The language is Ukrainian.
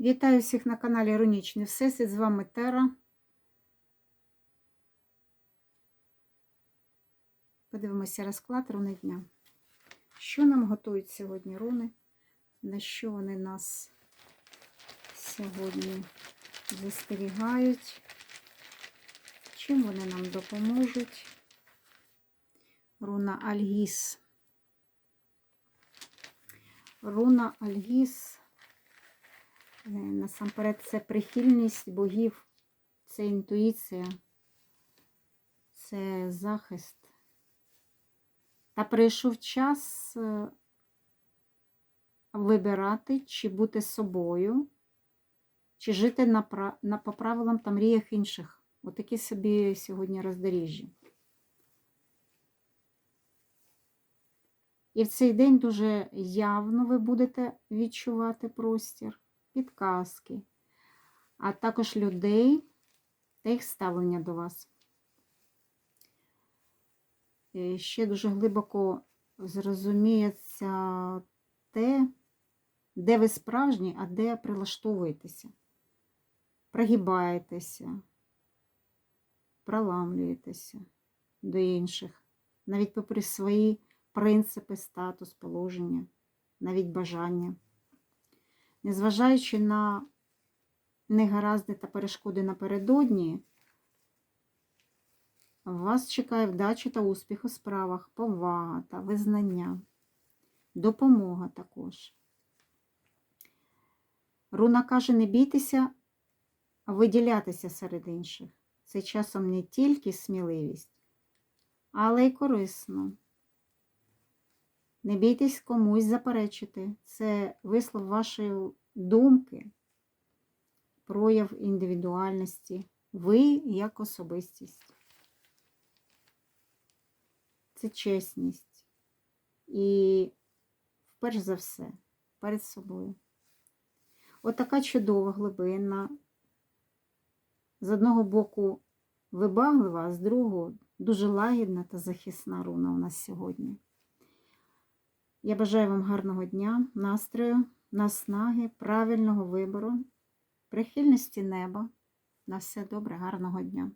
Вітаю всіх на каналі Іронічний Всесвіт. З вами Тера. Подивимося розклад руни дня. Що нам готують сьогодні руни? На що вони нас сьогодні застерігають? Чим вони нам допоможуть? Руна Альгіс. Руна Альгіс. Е, Насамперед, це прихильність богів, це інтуїція, це захист. Та прийшов час е, вибирати, чи бути собою, чи жити на, на, по правилам та мріях інших. Отакі собі сьогодні роздоріжжя. І в цей день дуже явно ви будете відчувати простір підказки, а також людей та їх ставлення до вас. І Ще дуже глибоко зрозуміється те, де ви справжні, а де прилаштовуєтеся, прогибаєтеся, проламлюєтеся до інших, навіть попри свої принципи, статус, положення, навіть бажання. Незважаючи на негаразди та перешкоди напередодні, вас чекає вдача та успіх у справах, повага та визнання, допомога також. Руна каже, не бійтеся виділятися серед інших. Це часом не тільки сміливість, але й корисно. Не бійтесь комусь заперечити. Це вислов вашої думки, прояв індивідуальності. Ви як особистість. Це чесність. І, перш за все, перед собою. Отака чудова глибинна. З одного боку вибаглива, а з другого дуже лагідна та захисна руна у нас сьогодні. Я бажаю вам гарного дня, настрою, наснаги, правильного вибору, прихильності неба. На все добре, гарного дня!